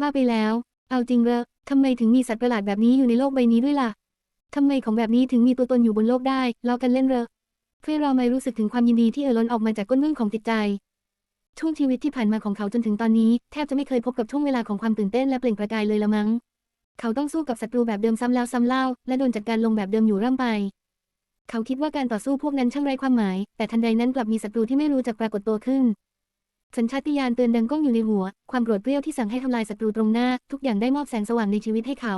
ว่าไปแล้ว เอาจริงเหรอทำไมถึงมีสัตว์ประหลาดแบบนี้อยู่ในโลกใบนี้ด้วยล่ะทำไมของแบบนี้ถึงมีตัวตนอยู่บนโลกได้ล้อกันเล่นเหรอเฟรอไม่รู้สึกถึงความยินดีที่เอ่อล้นออกมาจากก้นบึ้งของจิตใจ ช่วงชีวิตที่ผ่านมาของเขาจนถึงตอนนี้ แทบจะไม่เคยพบกับช่วงเวลาของความตื่นเต้นและเปล่งประกายเลยละมั้ง เขาต้องสู้กับศัตรูแบบเดิมซ้ำแล้วซ้ำเล่า และโดนจัดการลงแบบเดิมอยู่ร่ำไป เขาคิดว่าการต่อสู้พวกนั้นช่างไร้ความหมาย แต่ทันใดนั้นกลับมีศัตรูที่ไม่รู้จักปรากฏตัวขึ้น สัญชาติญาณเตือนดังก้องอยู่ในหัว ความโกรธเกรี้ยวที่สั่งให้ทำลายศัตรูตรงหน้า ทุกอย่างได้มอบแสงสว่างในชีวิตให้เขา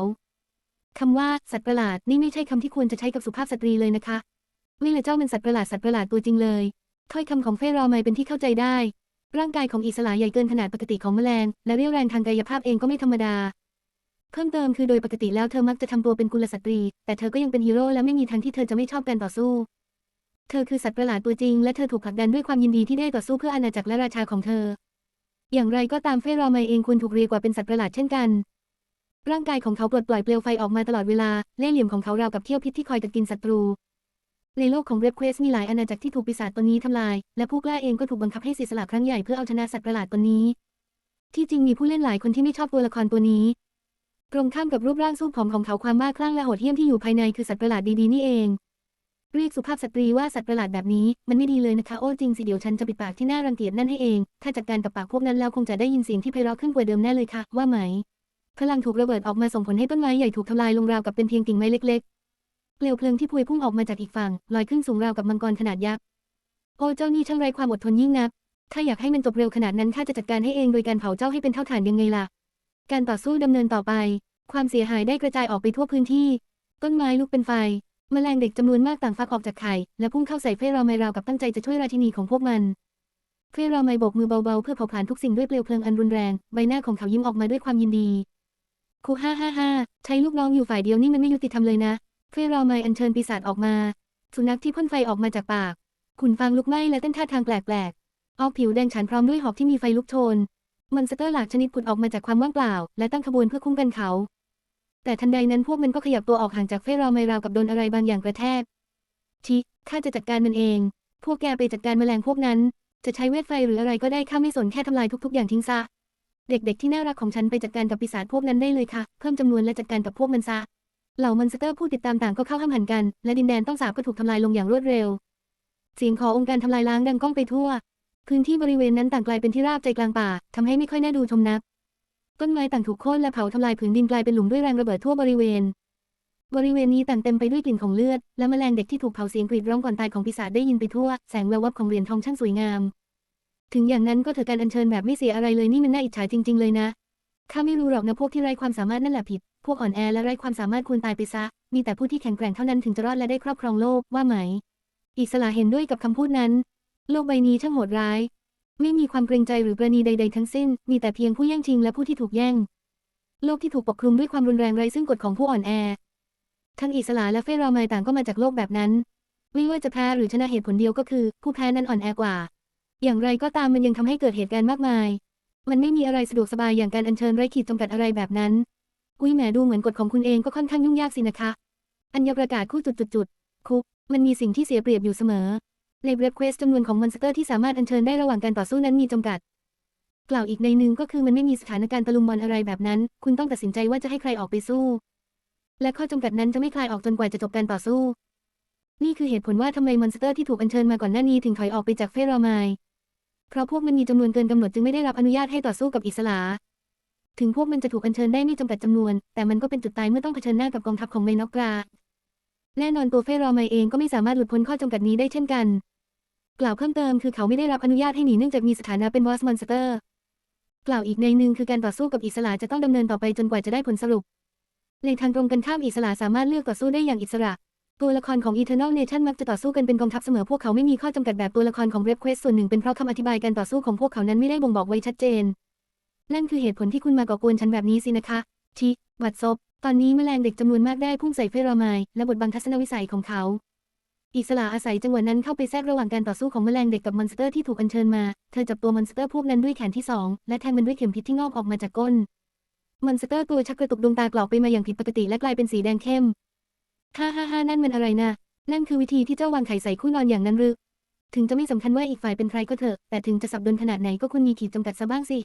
คำว่า สัตว์ประหลาดนี่ไม่ใช่คำที่ควรจะใช้กับสุภาพสตรีเลยนะคะวิลเจ้าเป็นสัตว์ประหลาดสัตว์ประหลาดตัวจริงเลย ถ้อยคำของเฟรอไมเป็นที่เข้าใจได้ ร่างกายของอิสลาใหญ่เกินขนาดปกติของแมลง และเรี่ยวแรงทางกายภาพเองก็ไม่ธรรมดา เพิ่มเติมคือโดยปกติแล้วเธอมักจะทำตัวเป็นกุลสตรี แต่เธอก็ยังเป็นฮีโร่และไม่มีทางที่เธอจะไม่ชอบการต่อสู้ เธอคือสัตว์ประหลาดตัวจริง และเธอถูกผลักดันด้วยความยินดีที่ได้ต่อสู้เพื่ออาณาจักรและราชาของเธอ อย่างไรก็ตามเฟรอไมเองควรถูกเรียกว่าเป็นสัตว์ประหลาดเช่นกัน ร่างกายของเขาปลดปล่อยเปลวไฟออกมาตลอดเวลา เล่ห์เหลี่ยมของเขาราวกับเขี้ยวพิษที่คอยกัดกินศัตรู ในโลกของเรบเควสมีหลายอาณาจักรที่ถูกปีศาจตนนี้ทำลาย และผู้กล้าเองก็ถูกบังคับให้เสียสละครั้งใหญ่เพื่อเอาชนะสัตว์ประหลาดตนนี้ ที่จริงมีผู้เล่นหลายคนที่ไม่ชอบตัวละครตัวนี้ ตรงข้ามกับรูปร่างสู้ผอมของเขาความบ้าคลั่งและโหดเหี้ยมที่อยู่ภายในคือสัตว์ประหลาดดีๆนี่เอง เรียกสุภาพสตรีว่าสัตว์ประหลาดแบบนี้ มันไม่ดีเลยนะคะ โอ้จริงสิเดี๋ยวฉันจะปิดปากที่น่ารังเกียจนั่นให้เอง ถ้าจัดการกับปากพวกนั้นแล้วคงจะได้ยินเสียงที่ไพเราะขึ้นกว่าเดิมแน่เลยค่ะ ว่าไหม พลังถูกระเบิดออกมาส่งผลให้ต้นไม้ใหญ่ถูกทำลายลงราวกับเป็นเพียงกิ่งไม้เล็กๆ เปลวเพลิงที่พวยพุ่งออกมาจากอีกฝั่งลอยขึ้นสูงราวกับมังกรขนาดยักษ์ โอ้เจ้านี่ช่างไร้ความอดทนยิ่งนัก ถ้าอยากให้มันจบเร็วขนาดนั้นข้าจะจัดการให้เองโดยการเผาเจ้าให้เป็นเท่าฐานยังไงล่ะ การต่อสู้ดำเนินต่อไป ความเสียหายได้กระจายออกไปทั่วพื้นที่ ต้นไม้ลุกเป็นไฟ แมลงเด็กจำนวนมากต่างฟักออกจากไข่ และพุ่งเข้าใส่เฟรอไมราวกับตั้งใจจะช่วยราชินีของพวกมัน เฟรอไมโบกมือเบาๆ เพื่อเผาผลาญทุกสิ่งด้วยเปลวเพลิงอันรุนแรง ใบหน้าของเขายิ้มออกมาด้วยความยินดีคูฮ่าฮ่าฮ่าใช้ลูกน้องอยู่ฝ่ายเดียวนี่มันไม่ยุติธรรมเลยนะ เฟรอไมอัญเชิญปีศาจออกมา สุนัขที่พ่นไฟออกมาจากปาก ขุนฟางลุกไหม้และเต้นท่าทางแปลกๆออกผิวแดงฉานพร้อมด้วยหอกที่มีไฟลุกโชนมันสเตอร์หลากชนิดผุดออกมาจากความว่างเปล่า และตั้งขบวนเพื่อคุ้มกันเขา แต่ทันใดนั้นพวกมันก็ขยับตัวออกห่างจากเฟรอไมราวกับโดนอะไรบางอย่างกระแทกชิข้าจะจัดการมันเอง พวกแกไปจัดการแมลงพวกนั้น จะใช้เวทไฟหรืออะไรก็ได้ข้าไม่สนแค่ทำลายทุก ๆ อย่างทิ้งซะ เด็กๆที่น่ารักของฉันไปจัดการกับปีศาจพวกนั้นได้เลยค่ะ เพิ่มจำนวนและจัดการกับพวกมันซะ เหล่ามอนสเตอร์ผู้ติดตามต่างก็เข้าห้ามหันกัน และดินแดนต้องสาบก็ถูกทำลายลงอย่างรวดเร็ว เสียงขอองค์การทำลายล้างดังก้องไปทั่ว พื้นที่บริเวณนั้นต่างกลายเป็นที่ราบใจกลางป่าทำให้ไม่ค่อยน่าดูชมนัก ต้นไม้ต่างถูกโค่นและเผาทำลายผืนดินกลายเป็นหลุมด้วยแรงระเบิดทั่วบริเวณ บริเวณนี้ต่างเต็มไปด้วยกลิ่นของเลือด และแมลงเด็กที่ถูกเผาเสียงกรีดร้องก่อนตายของปีศาจได้ยินไปทั่ว แสงแวววับของเหรียญทองช่างสวยงาม ถึงอย่างนั้นก็เถอะการอัญเชิญแบบไม่เสียอะไรเลยนี่มันน่าอิจฉาจริง ๆ เลยนะข้าไม่รู้หรอกนะพวกที่ไร้ความสามารถนั่นแหละผิด พวกอ่อนแอและไร้ความสามารถควรตายไปซะ มีแต่ผู้ที่แข็งแกร่งเท่านั้นถึงจะรอดและได้ครอบครองโลกว่าไหม อิสลาเห็นด้วยกับคำพูดนั้น โลกใบนี้ช่างโหดร้าย ไม่มีความเกรงใจหรือประณีใด ๆ ทั้งสิ้น มีแต่เพียงผู้แย่งชิงและผู้ที่ถูกแย่ง โลกที่ถูกปกคลุมด้วยความรุนแรงไร้ซึ่งกฎของผู้อ่อนแอ ทั้งอิสลาและเฟรอไมต่างก็มาจากโลกแบบนั้น ไม่ว่าจะแพ้หรือชนะเหตุผลเดียวก็คือ ผู้แพ้นั้นอ่อนแอกว่า อย่างไรก็ตามมันยังทำให้เกิดเหตุการณ์มากมาย มันไม่มีอะไรสะดวกสบายอย่างการอัญเชิญไร้ขีดจำกัดอะไรแบบนั้น อุ้ยแหมดูเหมือนกฎของคุณเองก็ค่อนข้างยุ่งยากสินะคะ อัญญประกาศคู่จุดจุดจุดๆคุก มันมีสิ่งที่เสียเปรียบอยู่เสมอ ในเรบเควสจำนวนของมอนสเตอร์ที่สามารถอัญเชิญได้ระหว่างการต่อสู้นั้นมีจำกัด กล่าวอีกในหนึ่งก็คือมันไม่มีสถานการณ์ตะลุมบอลอะไรแบบนั้น คุณต้องตัดสินใจว่าจะให้ใครออกไปสู้ และข้อจำกัดนั้นจะไม่คลายออกจนกว่าจะจบการต่อสู้ นี่คือเหตุผลว่าทำไมมอนสเตอร์ที่ถูกอัญเชิญมาก่อนหน้านี้ถึงถอยออกไปจากเฟรอไมล์เพราะพวกมันมีจำนวนเกินกำหนดจึงไม่ได้รับอนุญาตให้ต่อสู้กับอิสลาถึงพวกมันจะถูกอัญเชิญได้ไม่จำกัดจำนวน แต่มันก็เป็นจุดตายเมื่อต้องเผชิญหน้ากับกองทัพของเมนอกราแน่นอนตัวเฟรอมล์เองก็ไม่สามารถหลุดพ้นข้อจำกัดนี้ได้เช่นกัน กล่าวเพิ่มเติมคือเขาไม่ได้รับอนุญาตให้หนีเนื่องจากมีสถานะเป็นบอสมอนสเตอร์ กล่าวอีกในหนึ่งคือการต่อสู้กับอิสลาจะต้องดำเนินต่อไปจนกว่าจะได้ผลสรุป ในทางตรงกันข้ามอิสลาสามารถเลือกต่อสู้ได้อย่างอิสระตัวละครของ Eternal Nation มักจะต่อสู้กันเป็นกองทัพเสมอพวกเขาไม่มีข้อจำกัดแบบตัวละครของ Red Quest ส่วนหนึ่งเป็นเพราะคำอธิบายการต่อสู้ของพวกเขานั้นไม่ได้บ่งบอกไว้ชัดเจน นั่นคือเหตุผลที่คุณมาก่อกวนฉันแบบนี้สินะคะชิบัดซบ ตอนนี้แมลงเด็กจำนวนมากได้พุ่งใส่เฟรอไมและบดบังทัศนวิสัยของเขา อิสลาอาศัยจังหวะนั้นเข้าไปแทรกระหว่างการต่อสู้ของแมลงเด็กกับมอนสเตอร์ที่ถูกอัญเชิญมา เธอจับตัวมอนสเตอร์พวกนั้นด้วยแขนที่สองและแทงมันด้วยเข็มพิษที่งอกออกมาจากก้น มอนสเตอร์ตัวชักกระตุกดวงตากรอกไปมาอย่างผิดปกติและกลายเป็นสีแดงเข้ม ฮ่าฮ่าฮ่านั่นมันอะไรนะ นั่นคือวิธีที่เจ้าวางไข่ใส่คู่นอนอย่างนั้นหรือ ถึงจะไม่สำคัญว่าอีกฝ่ายเป็นใครก็เถอะ แต่ถึงจะสับดนขนาดไหนก็ควรมีขีดจำกัดซะบ้างสิ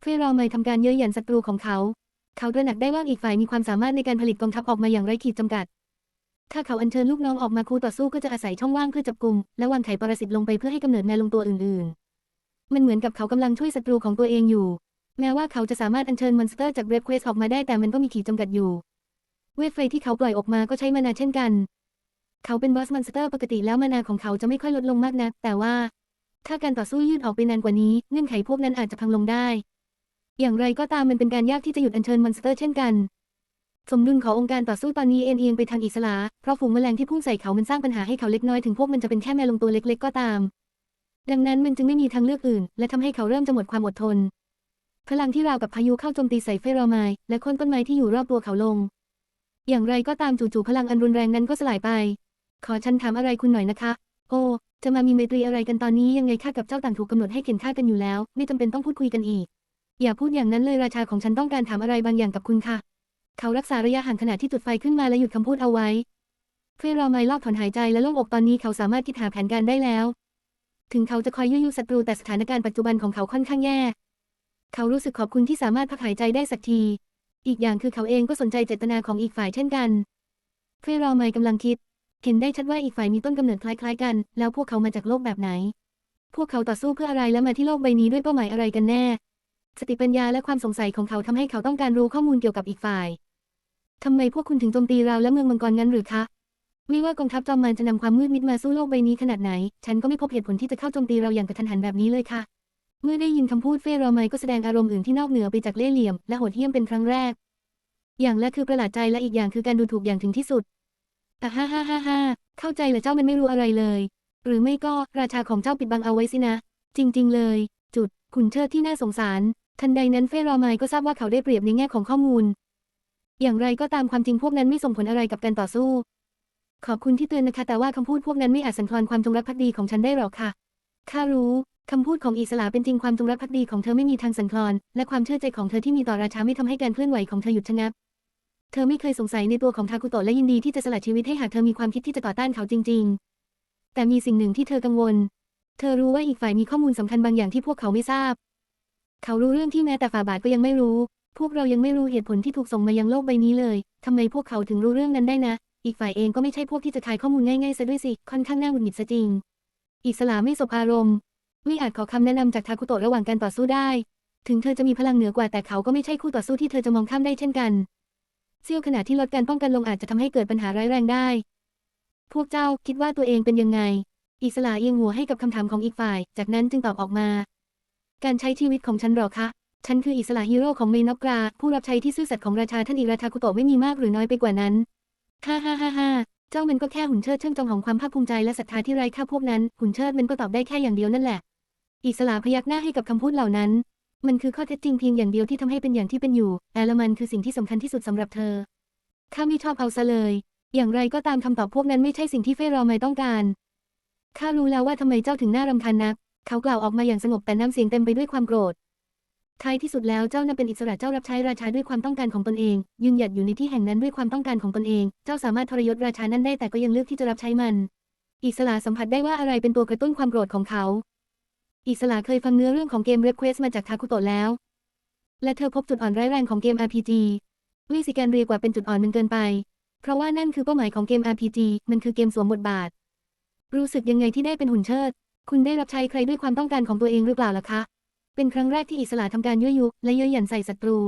เฟรอไมทำการเย้ยหยันศัตรูของเขา เขาตระหนักได้ว่าอีกฝ่ายมีความสามารถในการผลิตกองทัพออกมาอย่างไร้ขีดจำกัด ถ้าเขาอัญเชิญลูกน้องออกมาคู่ต่อสู้ก็จะอาศัยช่องว่างเพื่อจับกลุ่มและวางไข่ปรสิตลงไปเพื่อให้กำเนิดแมลงตัวอื่นๆ มันเหมือนกับเขากำลังช่วยศัตรูของตัวเองอยู่ แม้ว่าเขาจะสามารถอัญเชิญมอนสเตอร์จากเรฟเควสออกมาได้แต่มันก็มีขีดจำกัดอยู่ เวทไฟที่เขาปล่อยออกมาก็ใช้มานาเช่นกัน เขาเป็นบอสมอนสเตอร์ปกติแล้วมานาของเขาจะไม่ค่อยลดลงมากนัก แต่ว่า ถ้าการต่อสู้ยืดออกไปนานกว่านี้เงื่อนไขพวกนั้นอาจจะพังลงได้ อย่างไรก็ตามมันเป็นการยากที่จะหยุดอัญเชิญมอนสเตอร์เช่นกัน สมดุลขององค์การต่อสู้ตอนนี้เอ็นเอียงไปทางอิสระเพราะฝูงแมลงที่พุ่งใส่เขามันสร้างปัญหาให้เขาเล็กน้อยถึงพวกมันจะเป็นแค่แมลงตัวเล็กๆก็ตาม ดังนั้นมันจึงไม่มีทางเลือกอื่น และทำให้เขาเริ่มจะหมดความอดทน พลังที่ราวกับพายุเข้าโจมตีใส่เฟโรไมและคนต้นไม้ที่อยู่รอบตัวเขาลง อย่างไรก็ตามจู่ๆพลังอันรุนแรงนั้นก็สลายไป ขอฉันถามอะไรคุณหน่อยนะคะ โอ้จะมามีไมตรีอะไรกันตอนนี้ยังไงข้ากับเจ้าต่างถูกกำหนดให้เข็นฆ่ากันอยู่แล้ว ไม่จำเป็นต้องพูดคุยกันอีก อย่าพูดอย่างนั้นเลยราชาของฉันต้องการถามอะไรบางอย่างกับคุณค่ะ เขารักษาระยะห่างขณะที่จุดไฟขึ้นมาและหยุดคำพูดเอาไว้เฟรอไมล์ลอบถอนหายใจและโล่งอกตอนนี้เขาสามารถคิดหาแผนการได้แล้ว ถึงเขาจะคอยยุยยุศัตรูแต่สถานการณ์ปัจจุบันของเขาค่อนข้างแย่ เขารู้สึกขอบคุณที่สามารถพักหายใจได้สักที อีกอย่างคือเขาเองก็สนใจเจตนาของอีกฝ่ายเช่นกัน เฟรอไมล์กำลังคิด เห็นได้ชัดว่าอีกฝ่ายมีต้นกำเนิดคล้ายๆกัน แล้วพวกเขามาจากโลกแบบไหน พวกเขาต่อสู้เพื่ออะไรและมาที่โลกใบนี้ด้วยเป้าหมายอะไรกันแน่ สติปัญญาและความสงสัยของเขาทำให้เขาต้องการรู้ข้อมูลเกี่ยวกับอีกฝ่ายทำไมพวกคุณถึงโจมตีเราและเมืองมังกรงั้นหรือคะ ไม่ว่ากองทัพจอมมารจะนำความมืดมิดมาสู้โลกใบนี้ขนาดไหน ฉันก็ไม่พบเหตุผลที่จะเข้าโจมตีเราอย่างกระทันหันแบบนี้เลยค่ะ เมื่อได้ยินคำพูดเฟรอไมก็แสดงอารมณ์อื่นที่นอกเหนือไปจากเล่ห์เหลี่ยมและโหดเหี้ยมเป็นครั้งแรก อย่างแรกคือประหลาดใจและอีกอย่างคือการดูถูกอย่างถึงที่สุดอ่ฮ่าฮ่าฮ่าฮ่าเข้าใจเหรอเจ้ามันไม่รู้อะไรเลย หรือไม่ก็ราชาของเจ้าปิดบังเอาไว้สินะ จริง ๆ เลย จุดขุนเชิดที่น่าสงสาร ทันใดนั้นเฟรอไมก็ทราบว่าเขาได้เปรียบในแง่ของข้อมูล อย่างไรก็ตามความจริงพวกนั้นไม่ส่งผลอะไรกับการต่อสู้ ขอบคุณที่เตือนนะคะ แต่ว่าคำพูดพวกนั้นไม่อาจสั่นคลอนความจงรักภักดีของฉันได้หรอกค่ะข้ารู้คำพูดของอิสลาเป็นจริงความจงรักภักดีของเธอไม่มีทางสั่นคลอน และความเชื่อใจของเธอที่มีต่อราชาไม่ทำให้การเคลื่อนไหวของเธอหยุดชะงัก เธอไม่เคยสงสัยในตัวของทาคุโตะและยินดีที่จะสละชีวิตให้หากเธอมีความคิดที่จะต่อต้านเขาจริง ๆ แต่มีสิ่งหนึ่งที่เธอกังวล เธอรู้ว่าอีกฝ่ายมีข้อมูลสำคัญบางอย่างที่พวกเขาไม่ทราบ เขารู้เรื่องที่แม้แต่ฝาบาทก็ยังไม่รู้ พวกเรายังไม่รู้เหตุผลที่ถูกส่งมายังโลกใบนี้เลย ทำไมพวกเขาถึงรู้เรื่องนั้นได้นะ อีกฝ่ายเองก็ไม่ใช่พวกที่จะขายข้อมูลง่ายๆซะด้วยสิ ค่อนข้างน่าหงุดหงิดซะจริง อิสลาไม่สบอารมณ์ไม่อาจขอคำแนะนำจากทาคุโตะระหว่างการต่อสู้ได้ ถึงเธอจะมีพลังเหนือกว่าแต่เขาก็ไม่ใช่คู่ต่อสู้ที่เธอจะมองข้ามได้เช่นกันเสี้ยวขณะที่ลดการป้องกันลงอาจจะทำให้เกิดปัญหาร้ายแรงได้ พวกเจ้าคิดว่าตัวเองเป็นยังไง อิสลาเอียงหัวให้กับคำถามของอีกฝ่าย จากนั้นจึงตอบออกมา การใช้ชีวิตของฉันหรอคะฉันคืออิสลาฮีโร่ของเมนอกรา ผู้รับใช้ที่ซื่อสัตย์ของราชาท่านอิราทาคุโตะไม่มีมากหรือน้อยไปกว่านั้นฮ่าฮ่าฮ่าฮ่าเจ้ามันก็แค่หุ่นเชิดเชิงจองของความภาคภูมิใจและศรัทธาที่ไร้ค่าพวกนั้น หุ่นเชิดมันก็ตอบได้แค่อย่างเดียวนั่นแหละ อิสลาพยักหน้าให้กับคำพูดเหล่านั้น มันคือข้อเท็จจริงเพียงอย่างเดียวที่ทำให้เป็นอย่างที่เป็นอยู่แต่ลมันคือสิ่งที่สำคัญที่สุดสำหรับเธอข้าไม่ชอบเอาซะเลย อย่างไรก็ตามคำตอบพวกนั้นไม่ใช่สิ่งที่เฟรอไมต้องการข้ารู้แล้วว่าทำไมเจ้าถึงน่ารำคาญนัก เขากล่าวออกมาอย่างสงบแต่น้ำเสียงเต็มไปด้วยความโกรธท้ายที่สุดแล้วเจ้าน่ะเป็นอิสระเจ้ารับใช้ราชาด้วยความต้องการของตนเอง ยืนหยัดอยู่ในที่แห่งนั้นด้วยความต้องการของตนเอง เจ้าสามารถทรยศราชานั้นได้แต่ก็ยังเลือกที่จะรับใช้มัน อิสระสัมผัสได้ว่าอะไรเป็นตัวกระตุ้นความโกรธของเขา อิสระเคยฟังเนื้อเรื่องของเกมเร q เควสมาจากทาคุโตะแล้ว และเธอพบจุดอ่อนร้ายแรงของเกม RPG วิสิการเรียกว่าเป็นจุดอ่อนมันเกินไป เพราะว่านั่นคือเป้าหมายของเกม RPG มันคือเกมสวมบทบาท รู้สึกยังไงที่ได้เป็นหุ่นเชิด คุณได้รับใช้ใครด้วยความต้องการของตัวเองหรือเปล่าล่ะคะ เป็นครั้งแรกที่อิสระทำการยั่วยุและเย้ยหยันใส่ศัตรู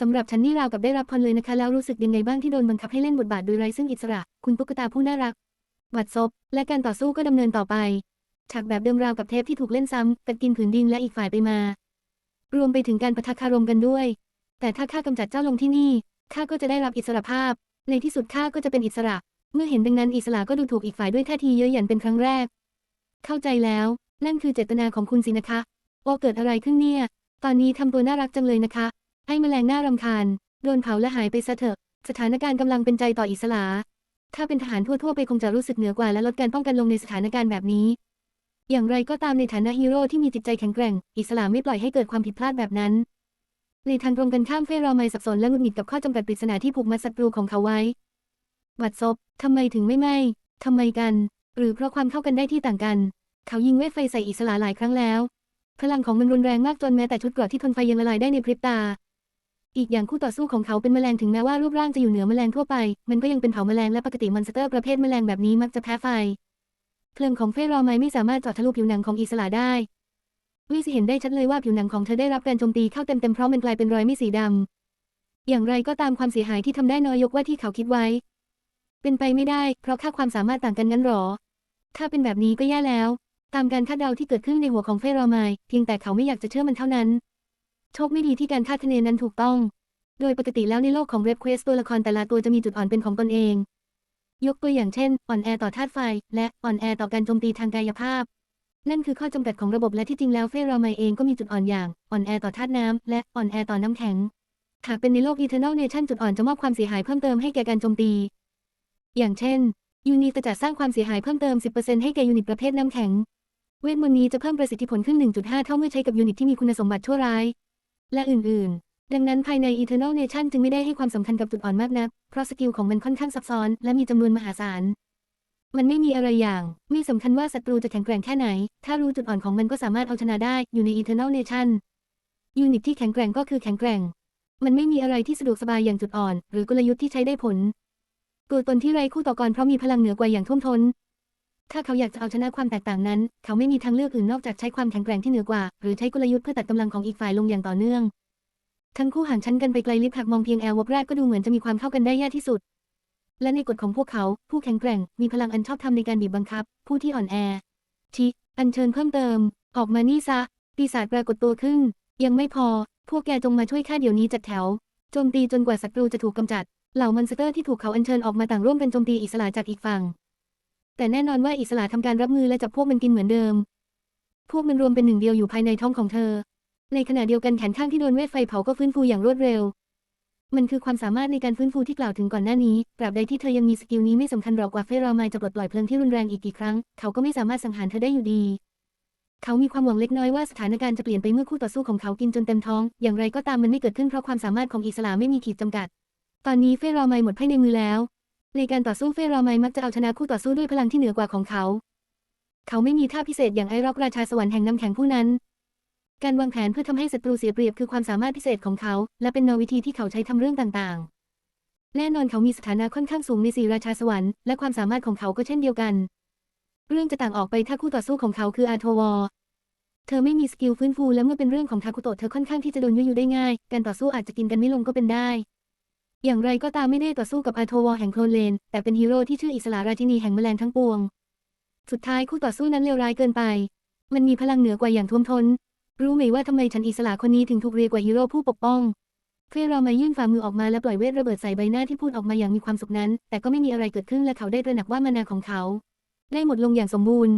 สำหรับฉันนี่ราวกับได้รับพรเลยนะคะ แล้วรู้สึกยังไงบ้างที่โดนบังคับให้เล่นบทบาทโดยไร้ซึ่งอิสระ คุณตุ๊กตาผู้น่ารักหวัดซบ และการต่อสู้ก็ดำเนินต่อไป ฉากแบบเดิมราวกับเทปที่ถูกเล่นซ้ำกัดกินผืนดินและอีกฝ่ายไปมา รวมไปถึงการปะทะคารมกันด้วย แต่ถ้าข้ากำจัดเจ้าลงที่นี่ข้าก็จะได้รับอิสระภาพ ในที่สุดข้าก็จะเป็นอิสระ เมื่อเห็นดังนั้นอิสระก็ดูถูกอีกฝ่ายด้วยท่าทีเย้ยหยันเป็นครั้งแรก เข้าใจแล้ว นั่นคือเจตนาของคุณสินะคะ โอเกิดอะไรขึ้นเนี่ย ตอนนี้ทำตัวน่ารักจังเลยนะคะไอ้แมลงน่ารำคาญ โดนเผาและหายไปซะเถอะ สถานการณ์กำลังเป็นใจต่ออิสลา ถ้าเป็นทหารทั่วๆไปคงจะรู้สึกเหนือกว่าและลดการป้องกันลงในสถานการณ์แบบนี้ อย่างไรก็ตามในฐานะฮีโร่ที่มีจิตใจแข็งแกร่ง อิสลามไม่ปล่อยให้เกิดความผิดพลาดแบบนั้นในทางตรงกันข้ามเฟรอไมสับสนและหงุดหงิดกับข้อจำกัดปริศนาที่ผูกมัดศัตรูของเขาไว้หวัดซบทำไมถึงไม่ไหมทำไมกัน หรือเพราะความเข้ากันได้ที่ต่างกัน เขายิงเวทไฟใส่อิสลาหลายครั้งแล้ว พลังของมันรุนแรงมากจนแม้แต่ชุดเกราะที่ทนไฟยังละลายได้ในพริบตา อีกอย่างคู่ต่อสู้ของเขาเป็นแมลงถึงแม้ว่ารูปร่างจะอยู่เหนือแมลงทั่วไป มันก็ยังเป็นเผาแมลงและปกติมอนสเตอร์ประเภทแมลงแบบนี้มักจะแพ้ไฟ เพลิงของเฟรอไมไม่สามารถเจาะทะลุผิวหนังของอิสลาได้วิสิเห็นได้ชัดเลยว่าผิวหนังของเธอได้รับการโจมตีเข้าเต็มๆเพราะมันกลายเป็นรอยไม่สีดำอย่างไรก็ตามความเสียหายที่ทำได้น้อยยกว่าที่เขาคิดไว้ เป็นไปไม่ได้ เพราะค่าความสามารถต่างกันงั้นหรอ ถ้าเป็นแบบนี้ก็แย่แล้ว ตามการคาดเดาที่เกิดขึ้นในหัวของเฟรอไมเพียงแต่เขาไม่อยากจะเชื่อมันเท่านั้น โชคไม่ดีที่การคาดคะเนนั้นถูกต้อง โดยปกติแล้วในโลกของเร q เควสตัวละครแต่ละตัวจะมีจุดอ่อนเป็นของตนเอง ยกตัวอย่างเช่น อ่อนแอต่อธาตุไฟ และอ่อนแอต่อการโจมตีทางกายภาพ นั่นคือข้อจำกัดของระบบและที่จริงแล้วเฟรอไมเองก็มีจุดอ่อนอย่าง อ่อนแอต่อธาตุน้ำและอ่อนแอต่อน้ำแข็งหากเป็นในโลก Eternal Nation จุดอ่อนจะมอบความเสียหายเพิ่มเติมให้แก่การโจมตี อย่างเช่น ยูนิตจะสร้างความเสียหายเพิ่มเติม 10%ให้แก่ยูนิตประเภทน้ำแข็ง เวทมนต์นี้จะเพิ่มประสิทธิผลขึ้น 1.5 เท่าเมื่อใช้กับยูนิตที่มีคุณสมบัติชั่วร้าย และอื่น ๆ ดังนั้นภายใน Eternal Nation จึงไม่ได้ให้ความสำคัญกับจุดอ่อนมากนัก เพราะสกิลของมันค่อนข้างซับซ้อน และมีจำนวนมหาศาล มันไม่มีอะไรอย่าง ไม่สำคัญว่าศัตรูจะแข็งแกร่งแค่ไหน ถ้ารู้จุดอ่อนของมันก็สามารถเอาชนะได้อยู่ใน Eternal Nation ยูนิตที่แข็งแกร่งก็คือแข็งแกร่ง มันไม่มีอะไรที่สะดวกสบายอย่างจุดอ่อน หรือกลยุทธ์ที่ใช้ได้ผล ตัวตนที่ไร้คู่ต่อกรเพราะมีพลังเหนือกว่าอย่างท่วมท้น ถ้าเขาอยากจะเอาชนะความแตกต่างนั้น เขาไม่มีทางเลือกอื่นนอกจากใช้ความแข็งแกร่งที่เหนือกว่า หรือใช้กลยุทธ์เพื่อตัดกำลังของอีกฝ่ายลงอย่างต่อเนื่อง ทั้งคู่ห่างชั้นกันไปไกลลิบหากมองเพียงแอลวบแรกก็ดูเหมือนจะมีความเข้ากันได้ยากที่สุด และในกฎของพวกเขา ผู้แข็งแกร่ง มีพลังอันชอบธรรมในการบีบบังคับ ผู้ที่อ่อนแอชิอัญเชิญเพิ่มเติม ออกมานี่ซะ ปีศาจปรากฏตัวขึ้น ยังไม่พอ พวกแกจงมาช่วยข้าเดี๋ยวนี้จัดแถว โจมตีจนกว่าศัตรูจะถูกกำจัด เหล่ามอนสเตอร์ที่ถูกเขาอัญเชิญออกมาต่างร่วมเป็นโจมตีอิสระจากอีกฝั่ง แต่แน่นอนว่าอิสระทำการรับมือและจับพวกมันกินเหมือนเดิม พวกมันรวมเป็นหนึ่งเดียวอยู่ภายในท้องของเธอ ในขณะเดียวกันแขนข้างที่โดนเวทไฟเผาก็ฟื้นฟูอย่างรวดเร็ว มันคือความสามารถในการฟื้นฟูที่กล่าวถึงก่อนหน้านี้ ตราบใดที่เธอยังมีสกิลนี้ไม่สำคัญหรอกกว่าเฟรอไมจะปลดปล่อยเพลิงที่รุนแรงอีกกี่ครั้ง เขาก็ไม่สามารถสังหารเธอได้อยู่ดีเขามีความหวังเล็กน้อยว่าสถานการณ์จะเปลี่ยนไปเมื่อคู่ต่อสู้ของเขากินจนเต็มท้อง อย่างไรก็ตามมันไม่เกิดขึ้นเพราะความสามารถของอิสลามไม่มีขีดจำกัด ตอนนี้เฟรอไมหมดไพ่ในมือแล้ว ในการต่อสู้เฟรอไมมักจะเอาชนะคู่ต่อสู้ด้วยพลังที่เหนือกว่าของเขา เขาไม่มีท่าพิเศษอย่างไอร็อกราชาสวรรค์แห่งน้ำแข็งผู้นั้น การวางแผนเพื่อทำให้ศัตรูเสียเปรียบคือความสามารถพิเศษของเขา และเป็นนววิธีที่เขาใช้ทำเรื่องต่างๆ แน่นอนเขามีสถานะค่อนข้างสูงในสีราชาสวรรค์และความสามารถของเขาก็เช่นเดียวกัน เรื่องจะต่างออกไปถ้าคู่ต่อสู้ของเขาคืออาโทวอเธอไม่มีสกิลฟื้นฟูและเมื่อเป็นเรื่องของทาคุโตะเธอค่อนข้างที่จะโดนยุยอยู่ได้ง่าย การต่อสู้อาจจะกินกันไม่ลงก็เป็นได้ อย่างไรก็ตามไม่ได้ต่อสู้กับอาโทวอแห่งโคลนเลน แต่เป็นฮีโร่ที่ชื่ออิสลาราชินีแห่งแมลงทั้งปวง สุดท้ายคู่ต่อสู้นั้นเลวร้ายเกินไป มันมีพลังเหนือกว่าอย่างท่วมท้น รู้ไหมว่าทำไมฉันอิสลาคนนี้ถึงถูกเรียกว่าฮีโร่ผู้ปกป้องเฟรอมายื่นฝ่ามือออกมาและปล่อยเวทระเบิดใส่ใบหน้าที่พูดออกมาอย่างมีความสุขนั้น แต่ก็ไม่มีอะไรเกิดขึ้นและเขาได้ตระหนักว่ามานาของเขา ได้หมดลงอย่างสมบูรณ์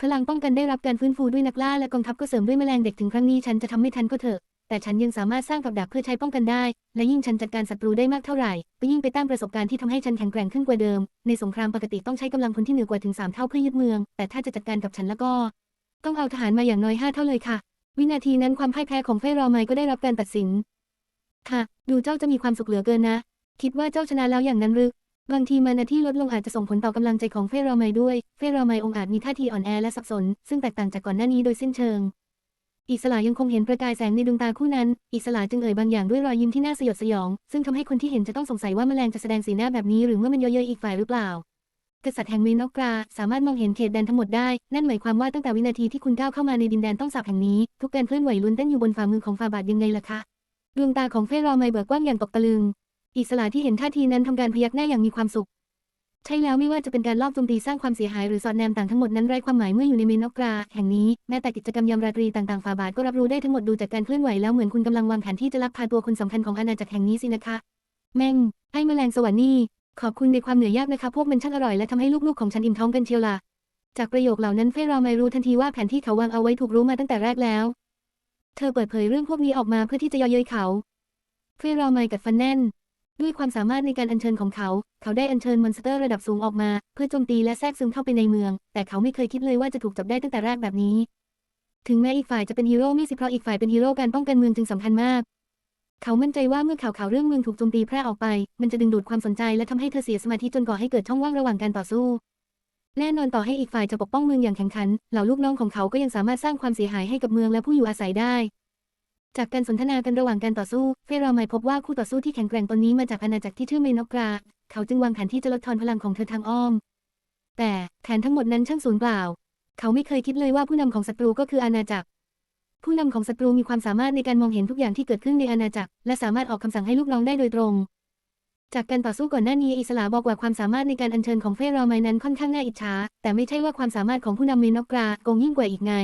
พลังป้องกันได้รับการฟื้นฟูด้วยนักล่าและกองทัพก็เสริมด้วยแมลงเด็กถึงครั้งนี้ฉันจะทำไม่ทันก็เถอะ แต่ฉันยังสามารถสร้างกับดักเพื่อใช้ป้องกันได้ และยิ่งฉันจัดการศัตรูได้มากเท่าไหร่ ก็ยิ่งไปต้านประสบการณ์ที่ทำให้ฉันแข็งแกร่งขึ้นกว่าเดิม ในสงครามปกติต้องใช้กำลังพลที่เหนือกว่าถึงสามเท่าเพื่อยึดเมือง แต่ถ้าจะจัดการกับฉันแล้วก็ ต้องเอาทหารมาอย่างน้อยห้าเท่าเลยค่ะ วินาทีนั้นความพ่ายแพ้ของเฟรอไมก็ได้รับการตัดสิน ค่ะ ดูเจ้าจะมีความสุขเหลือเกินนะ คิดว่าเจ้าชนะแล้วอย่างนั้นหรือบางทีมานาที่ลดลงอาจจะส่งผลต่อกำลังใจของเฟรอไมด้วย เฟรอไมองอาจมีท่าทีอ่อนแอและสับสน ซึ่งแตกต่างจากก่อนหน้านี้โดยสิ้นเชิง อิสลายังคงเห็นประกายแสงในดวงตาคู่นั้น อิสลาจึงเอ่ยบางอย่างด้วยรอยยิ้มที่น่าสยดสยอง ซึ่งทำให้คนที่เห็นจะต้องสงสัยว่าแมลงจะแสดงสีหน้าแบบนี้หรือเมื่อมันเยอะเย้ยอีกฝ่ายหรือเปล่า กษัตริย์แห่งเมนอกรา สามารถมองเห็นเขตแดนทั้งหมดได้ นั่นหมายความว่าตั้งแต่วินาทีที่คุณก้าวเข้ามาในดินแดนต้องสาบแห่งนี้ ทุกการเคลื่อนไหวล้วนเต้นอยู่บนฝ่ามือของฟาบาทยังไงล่ะคะ ดวงตาของเฟรอไมเบิกกว้างอย่างตกตะลึง อิสลาที่เห็นท่าทีนั้นทำการพยักหน้าอย่างมีความสุข ใช่แล้วไม่ว่าจะเป็นการลอบโจมตีสร้างความเสียหายหรือสอดแนมต่างทั้งหมดนั้นไร้ความหมายเมื่ออยู่ในเมนอกรา แห่งนี้แม้แต่กิจกรรมยามราตรีต่างๆฟาบาทก็รับรู้ได้ทั้งหมดดูจากการเคลื่อนไหวแล้วเหมือนคุณกำลังวางแผนที่จะลักพาตัวคนสำคัญของอาณาจักรแห่งนี้สินะคะ แม่งไอ้แมลงสวรรค์นี่ขอบคุณในความเหนื่อยยากนะคะพวกมันช่างอร่อยและทำให้ลูกๆของฉันอิ่มท้องกันเชียวล่ะจากประโยคเหล่านั้นเฟรอไมรู้ทันทีว่าแผนที่เขาวางเอาไว้ถูกรู้มาตั้งแต่แรกแล้ว เธอเปิดเผยเรื่องพวกนี้ออกมาเพื่อที่จะย่อเย้ยเขา เฟรอไมกัดฟันแน่น ด้วยความสามารถในการอัญเชิญของเขา เขาได้อัญเชิญมอนสเตอร์ระดับสูงออกมา เพื่อโจมตีและแทรกซึมเข้าไปในเมือง แต่เขาไม่เคยคิดเลยว่าจะถูกจับได้ตั้งแต่แรกแบบนี้ ถึงแม้อีกฝ่ายจะเป็นฮีโร่ไม่สิเพราะอีกฝ่ายเป็นฮีโร่การป้องกันเมืองจึงสำคัญมาก เขามั่นใจว่าเมื่อข่าวข่าวเรื่องเมืองถูกโจมตีแพร่ออกไป มันจะดึงดูดความสนใจและทำให้เธอเสียสมาธิจนก่อให้เกิดช่องว่างระหว่างการต่อสู้ แน่นอนต่อให้อีกฝ่ายจะปกป้องเมืองอย่างแข็งขัน เหล่าลูกน้องของเขาก็ยังสามารถสร้างความเสียหายให้กับเมืองและผู้อยู่อาศัยได้ จากการสนทนากันระหว่างการต่อสู้ เฟรอไมพบว่าคู่ต่อสู้ที่แข็งแกร่งตนนี้มาจากอาณาจักรที่ชื่อเมนอกรา เขาจึงวางแผนที่จะลดทอนพลังของเธอทางอ้อม แต่แผนทั้งหมดนั้นช่างสูญเปล่า เขาไม่เคยคิดเลยว่าผู้นำของศัตรูก็คืออาณาจักร ผู้นำของศัตรูมีความสามารถในการมองเห็นทุกอย่างที่เกิดขึ้นในอาณาจักร และสามารถออกคำสั่งให้ลูกน้องได้โดยตรง จากการต่อสู้ก่อนหน้านี้อิสลาบอกว่าความสามารถในการอัญเชิญของเฟรอไมนั้นค่อนข้างน่าอิจฉาแต่ไม่ใช่ว่าความสามารถของผู้นำเมนอกราโกงยิ่งกว่าอีกไง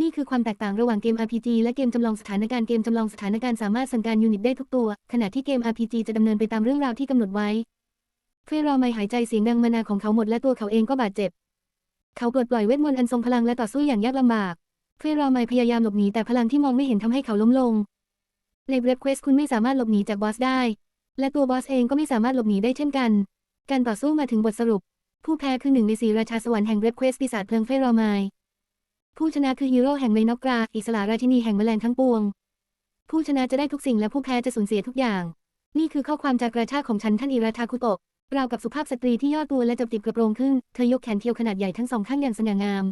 นี่คือความแตกต่างระหว่างเกม RPG และเกมจำลองสถานการณ์เกมจำลองสถานการณ์สามารถสั่งการยูนิตได้ทุกตัว ขณะที่เกม RPG จะดำเนินไปตามเรื่องราวที่กำหนดไว้ เฟรอไมหายใจเสียงดังมานาของเขาหมดและตัวเขาเองก็บาดเจ็บ เขาปลดปล่อยเวทมนต์อันทรงพลังและต่อสู้อย่างยากลำบาก เฟรอไมพยายามหลบหนีแต่พลังที่มองไม่เห็นทำให้เขาล้มลงในเร e เควสคุณไม่สามารถหลบหนีจากบอสได้ และตัวบอสเองก็ไม่สามารถหลบหนีได้เช่นกัน การต่อสู้มาถึงบทสรุป ผู้แพ้คือหนึ่งในสี่ราชาสวรรค์แห่งเร e เควสปีศาจเพลิงเฟรอไม ผู้ชนะคือฮีโร่แห่งเมนอกราอิสลาราชินีแห่งแมลงทั้งปวง ผู้ชนะจะได้ทุกสิ่งและผู้แพ้จะสูญเสียทุกอย่าง นี่คือข้อความจากกระชาของฉันท่านอิราทาคุโตะราวกับสุภาพสตรีที่ย่อตัวและจับติบกระโปรงขึ้น เธอยกแขนเทียวขนาดใหญ่ทั้งสองข้างอย่างสง่างาม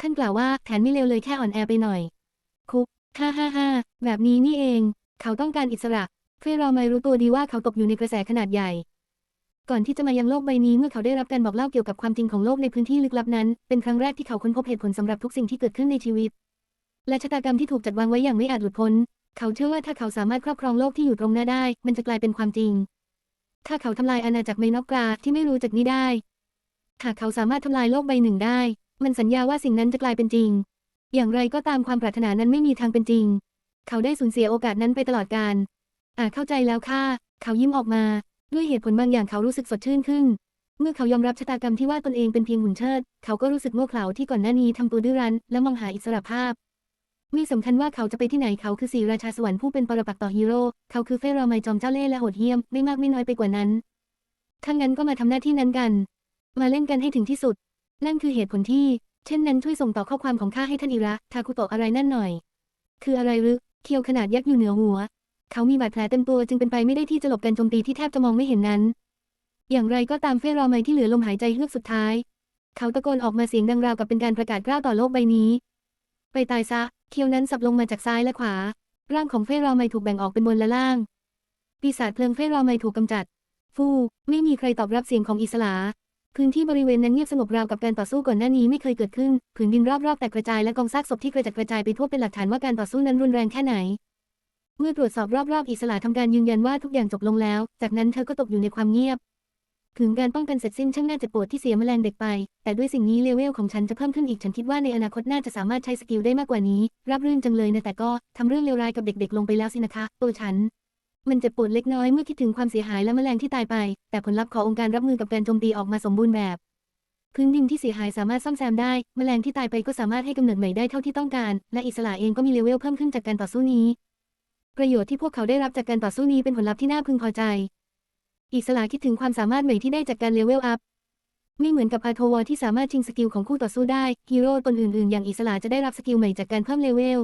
ท่านกล่าวว่าแขนไม่เลวเลยแค่อ่อนแอไปหน่อย คุกฮ่าฮ่าฮ่าแบบนี้นี่เอง เขาต้องการอิสระ เฟรอไม่รู้ตัวดีว่าเขาตกอยู่ในกระแสขนาดใหญ่ ก่อนที่จะมายังโลกใบนี้เมื่อเขาได้รับการบอกเล่าเกี่ยวกับความจริงของโลกในพื้นที่ลึกลับนั้น เป็นครั้งแรกที่เขาค้นพบเหตุผลสำหรับทุกสิ่งที่เกิดขึ้นในชีวิต และชะตากรรมที่ถูกจัดวางไว้อย่างไม่อาจหลุดพ้น เขาเชื่อว่าถ้าเขาสามารถครอบครองโลกที่อยู่ตรงหน้าได้ มันจะกลายเป็นความจริง ถ้าเขาทำลายอาณาจักรเมนอกกราที่ไม่รู้จักนี้ได้ หากเขาสามารถทำลายโลกใบหนึ่งได้ มันสัญญาว่าสิ่งนั้นจะกลายเป็นจริง อย่างไรก็ตามความปรารถนานั้นไม่มีทางเป็นจริง เขาได้สูญเสียโอกาสนั้นไปตลอดกาลอาเข้าใจแล้วค่ะ เขายิ้มออกมา ด้วยเหตุผลบางอย่างเขารู้สึกสดชื่นขึ้น เมื่อเขายอมรับชะตากรรมที่ว่าตนเองเป็นเพียงหุ่นเชิด เขาก็รู้สึกโง่เขลาที่ก่อนหน้านี้ทำตัวดื้อรั้นและมองหาอิสรภาพ ไม่สำคัญว่าเขาจะไปที่ไหนเขาคือสีราชาสวรรค์ผู้เป็นปรปักษ์ต่อฮีโร่ เขาคือเฟรอไมจอมเจ้าเล่ห์และโหดเหี้ยมไม่มากไม่น้อยไปกว่านั้นถ้างั้นก็มาทำหน้าที่นั้นกัน มาเล่นกันให้ถึงที่สุด นั่นคือเหตุผลที่ เช่นนั้นช่วยส่งต่อข้อความของข้าให้ท่านอิระทาคุโตะอะไรนั่นหน่อย คืออะไรรือเคียวขนาดยักษ์อยู่เหนือหัว เขามีบาดแผลเต็มตัวจึงเป็นไปไม่ได้ที่จะหลบการโจมตีที่แทบจะมองไม่เห็นนั้น อย่างไรก็ตามเฟรอไมที่เหลือลมหายใจเฮือกสุดท้าย เขาตะโกนออกมาเสียงดังราวกับเป็นการประกาศกล้าวต่อโลกใบนี้ ไปตายซะ เคียวนั้นสับลงมาจากซ้ายและขวา ร่างของเฟรอไมถูกแบ่งออกเป็นบนและล่าง ปีศาจเพลิงเฟรอไมถูกกำจัด ฟูไม่มีใครตอบรับเสียงของอิสลาพื้นที่บริเวณนั้นเงียบสงบราวกับการต่อสู้ก่อนหน้านี้ไม่เคยเกิดขึ้น ผืนดินรอบๆแตกกระจายและกองซากศพที่กระจัดกระจายไปทั่วเป็นหลักฐานว่าการต่อสู้นั้นรุนแรงแค่ไหน เมื่อตรวจสอบรอบๆอิสลาทำการยืนยันว่าทุกอย่างจบลงแล้ว จากนั้นเธอก็ตกอยู่ในความเงียบ ถึงการป้องกันเสร็จสิ้นช่างน่าเจ็บปวดที่เสียแมลงเด็กไป แต่ด้วยสิ่งนี้เลเวลของฉันจะเพิ่มขึ้นอีกฉันคิดว่าในอนาคตน่าจะสามารถใช้สกิลได้มากกว่านี้ รับรื่นจังเลยนะแต่ก็ทำเรื่องเลวร้ายกับเด็กๆ ลงไปแล้วสินะคะ ตัวฉันมันเจ็บปวดเล็กน้อยเมื่อคิดถึงความเสียหายและแมลงที่ตายไป แต่ผลลัพธ์ขององค์การรับมือกับการโจมตีออกมาสมบูรณ์แบบ พื้นดินที่เสียหายสามารถซ่อมแซมได้ แมลงที่ตายไปก็สามารถให้กำเนิดใหม่ได้เท่าที่ต้องการ และอิสระเองก็มีเลเวลเพิ่มขึ้นจากการต่อสู้นี้ ประโยชน์ที่พวกเขาได้รับจากการต่อสู้นี้เป็นผลลัพธ์ที่น่าพึงพอใจ อิสระคิดถึงความสามารถใหม่ที่ได้จากการเลเวลอัพไม่เหมือนกับอาโทวอที่สามารถชิงสกิลของคู่ต่อสู้ได้ฮีโร่ตนอื่นๆ อย่างอิสระจะได้รับสกิลใหม่จากการเพิ่มเลเวล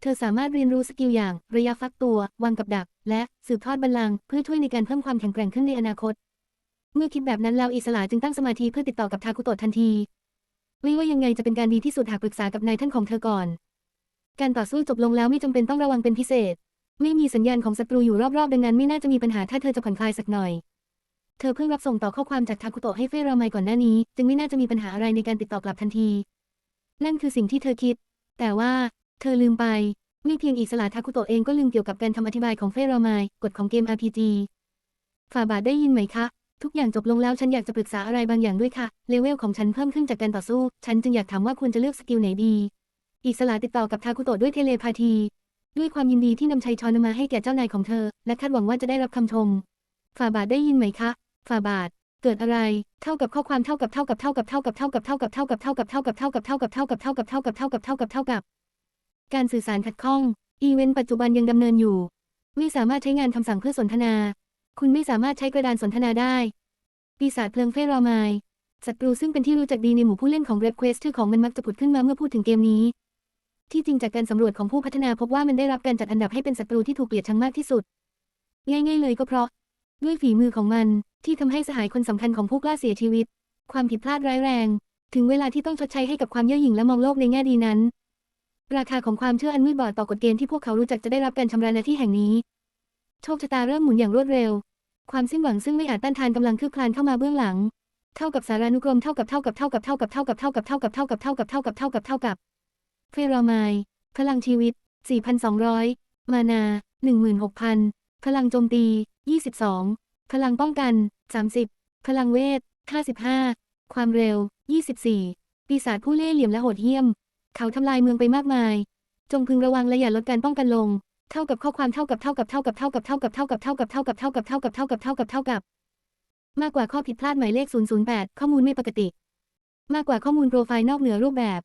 เธอสามารถเรียนรู้สกิลอย่าง ระยะฟักตัววางกับดัก และสืบทอดบัลลังก์เพื่อช่วยในการเพิ่มความแข็งแกร่งขึ้นในอนาคต เมื่อคิดแบบนั้นแล้วอิสระจึงตั้งสมาธิเพื่อติดต่อกับทาคุโตะทันทีไม่ว่ายังไงจะเป็นการดีที่สุดหากปรึกษากับนายท่านของเธอก่อน การต่อสู้จบลงแล้วไม่จำเป็นต้องระวังเป็นพิเศษ ไม่มีสัญญาณของศัตรูอยู่รอบๆ ดังนั้นไม่น่าจะมีปัญหาถ้าเธอจะผ่อนคลายสักหน่อย เธอเพิ่งรับส่งต่อข้อความจากทาคุโตะให้เฟราไมก่อนหน้านี้ จึงไม่น่าจะมีปัญหาอะไรในการติดต่อกลับทันที นั่นคือสิ่งที่เธอคิด แต่ว่า เธอลืมไปไม่เพียงอิสระทาคุโตะเองก็ลืมเกี่ยวกับการทำอธิบายของเฟราไมกฎของเกม RPG ฝ่าบาทได้ยินไหมคะ ทุกอย่างจบลงแล้วฉันอยากจะปรึกษาอะไรบางอย่างด้วยค่ะ เลเวลของฉันเพิ่มขึ้นจากการต่อสู้ ฉันจึงอยากถามว่าควรจะเลือกสกิลไหนดี อิสระติดต่อกับทาคุโตะด้วยเทเลพาธีด้วยความยินดีที่นำชัยชนะมาให้แก่เจ้านายของเธอ และคาดหวังว่าจะได้รับคำชม ฝ่าบาทได้ยินไหมคะ ฝ่าบาท เกิดอะไร เท่ากับข้อความเท่ากับเท่ากับเท่ากับเท่ากับเท่ากับเท่ากับเท่ากับเท่ากับเท่ากับเท่ากับเท่ากับเท่ากับเท่ากับเท่ากับเท่ากับเท่ากับเท่ากับ การสื่อสารขัดข้อง อีเวนต์ปัจจุบันยังดำเนินอยู่ ไม่สามารถใช้งานคำสั่งเพื่อสนทนา คุณไม่สามารถใช้กระดานสนทนาได้ ปีศาจเพลิงเฟรอมล์ศัตรูซึ่งเป็นที่รู้จักดีในหมู่ผู้เล่นของ Red Quest ชื่อของมันมักจะผุดขึ้นมาเมื่อพูดถึงเกมนี้ ที่จริงจากการสำรวจของผู้พัฒนาพบว่ามันได้รับการจัดอันดับให้เป็นศัตรูที่ถูกเกลียดชังมากที่สุด ง่ายๆเลยก็เพราะ ด้วยฝีมือของมันที่ทำให้สหายคนสำคัญของผู้กล้าเสียชีวิต ความผิดพลาดร้ายแรง ถึงเวลาที่ต้องชดใช้ให้กับความเย่อหยิ่งและมองโลกในแง่ดีนั้น ราคาของความเชื่ออันมืดบอดต่อกฎเกณฑ์ที่พวกเขารู้จักจะได้รับการชำระณที่แห่งนี้ โชคชะตาเริ่มหมุนอย่างรวดเร็ว ความสิ้นหวังซึ่งไม่อาจต้านทานกำลังคืบคลานเข้ามาเบื้องหลัง เท่ากับสารานุกรมเท่ากับเท่ากับเท่ากับเท่ากับเท่ากับเท่ากับเท่ากับเท่ากับเท่ากับเท่ากับเท่ากับเท่ากับ เฟรามาย พลังชีวิต 4,200 มานา 16,000 พลังโจมตี 22 พลังป้องกัน 30 พลังเวท 55 ความเร็ว 24 ปีศาจผู้เล่ห์เหลี่ยมและโหดเหี้ยม เขาทำลายเมืองไปมากมาย จงพึงระวังและอย่าลดการป้องกันลง เท่ากับข้อความเท่ากับเท่ากับเท่ากับเท่ากับเท่ากับเท่ากับเท่ากับเท่ากับเท่ากับเท่ากับเท่ากับเท่ากับเท่ากับ มากกว่าข้อผิดพลาดหมายเลข 008 ข้อมูลไม่ปกติ มากกว่าข้อมูลโปรไฟล์นอกเหนือรูปแบบ